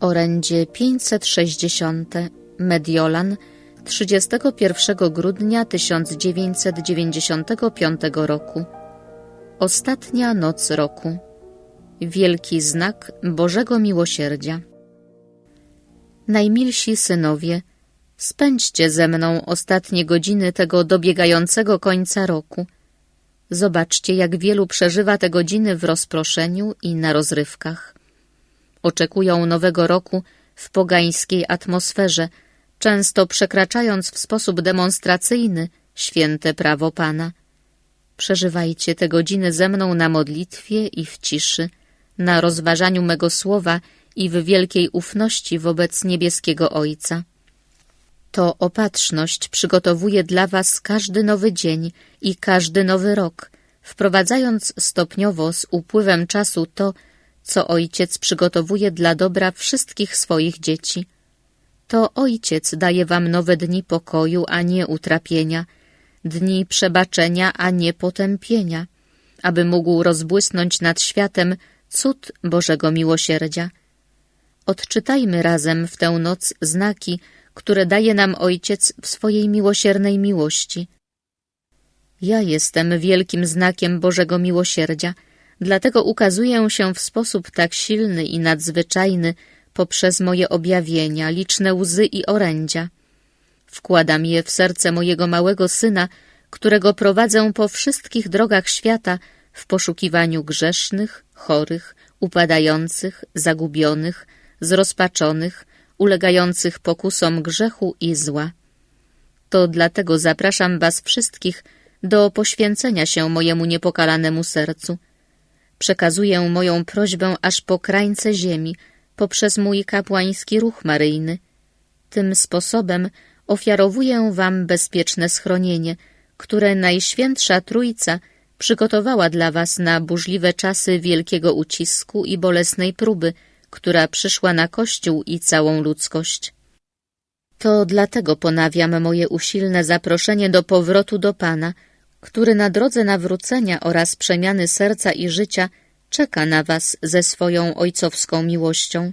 Orędzie 560 Mediolan 31 grudnia 1995 roku Ostatnia noc roku Wielki znak Bożego Miłosierdzia Najmilsi synowie, spędźcie ze mną ostatnie godziny tego dobiegającego końca roku. Zobaczcie, jak wielu przeżywa te godziny w rozproszeniu i na rozrywkach. Oczekują nowego roku w pogańskiej atmosferze, często przekraczając w sposób demonstracyjny święte prawo Pana. Przeżywajcie te godziny ze mną na modlitwie i w ciszy, na rozważaniu mego słowa i w wielkiej ufności wobec niebieskiego Ojca. To opatrzność przygotowuje dla Was każdy nowy dzień i każdy nowy rok, wprowadzając stopniowo z upływem czasu to, co Ojciec przygotowuje dla dobra wszystkich swoich dzieci. To Ojciec daje Wam nowe dni pokoju, a nie utrapienia, dni przebaczenia, a nie potępienia, aby mógł rozbłysnąć nad światem cud Bożego Miłosierdzia. Odczytajmy razem w tę noc znaki, które daje nam Ojciec w swojej miłosiernej miłości. Ja jestem wielkim znakiem Bożego Miłosierdzia, dlatego ukazuję się w sposób tak silny i nadzwyczajny poprzez moje objawienia, liczne łzy i orędzia. Wkładam je w serce mojego małego syna, którego prowadzę po wszystkich drogach świata w poszukiwaniu grzesznych, chorych, upadających, zagubionych, zrozpaczonych, ulegających pokusom grzechu i zła. To dlatego zapraszam was wszystkich do poświęcenia się mojemu niepokalanemu sercu. Przekazuję moją prośbę aż po krańce ziemi, poprzez mój kapłański ruch maryjny. Tym sposobem ofiarowuję wam bezpieczne schronienie, które Najświętsza Trójca przygotowała dla was na burzliwe czasy wielkiego ucisku i bolesnej próby, która przyszła na Kościół i całą ludzkość. To dlatego ponawiam moje usilne zaproszenie do powrotu do Pana, który na drodze nawrócenia oraz przemiany serca i życia czeka na was ze swoją ojcowską miłością.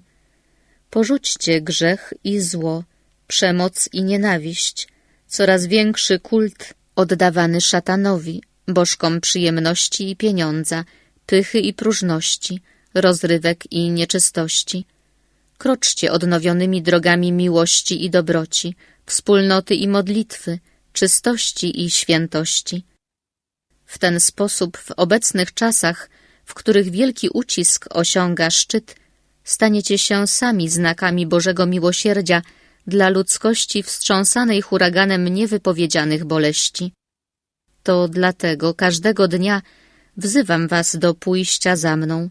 Porzućcie grzech i zło, przemoc i nienawiść, coraz większy kult oddawany szatanowi, bożkom przyjemności i pieniądza, pychy i próżności, rozrywek i nieczystości. Kroczcie odnowionymi drogami miłości i dobroci, wspólnoty i modlitwy, czystości i świętości. W ten sposób w obecnych czasach, w których wielki ucisk osiąga szczyt, staniecie się sami znakami Bożego Miłosierdzia dla ludzkości wstrząsanej huraganem niewypowiedzianych boleści. To dlatego każdego dnia wzywam was do pójścia za mną.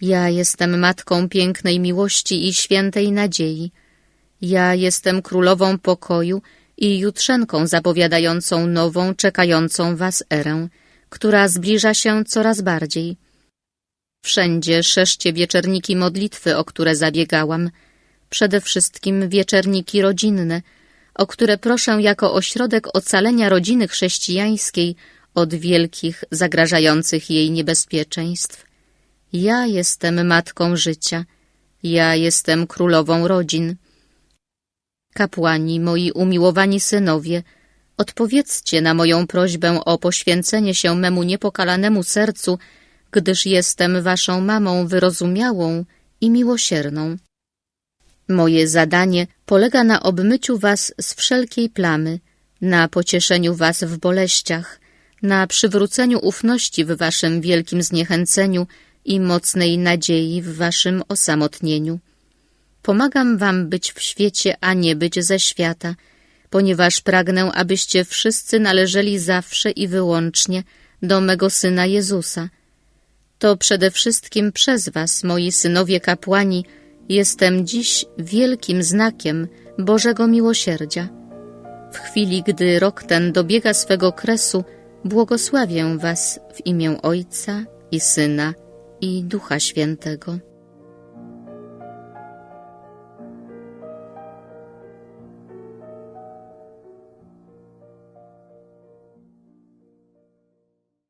Ja jestem matką pięknej miłości i świętej nadziei. Ja jestem królową pokoju i jutrzenką zapowiadającą nową, czekającą was erę, która zbliża się coraz bardziej. Wszędzie szeszcie wieczerniki modlitwy, o które zabiegałam, przede wszystkim wieczerniki rodzinne, o które proszę jako ośrodek ocalenia rodziny chrześcijańskiej od wielkich, zagrażających jej niebezpieczeństw. Ja jestem matką życia, ja jestem królową rodzin. Kapłani, moi umiłowani synowie, odpowiedzcie na moją prośbę o poświęcenie się memu niepokalanemu sercu, gdyż jestem waszą mamą wyrozumiałą i miłosierną. Moje zadanie polega na obmyciu was z wszelkiej plamy, na pocieszeniu was w boleściach, na przywróceniu ufności w waszym wielkim zniechęceniu i mocnej nadziei w waszym osamotnieniu. Pomagam wam być w świecie, a nie być ze świata, ponieważ pragnę, abyście wszyscy należeli zawsze i wyłącznie do mego Syna Jezusa. To przede wszystkim przez was, moi synowie kapłani, jestem dziś wielkim znakiem Bożego Miłosierdzia. W chwili, gdy rok ten dobiega swego kresu, błogosławię was w imię Ojca i Syna i Ducha Świętego.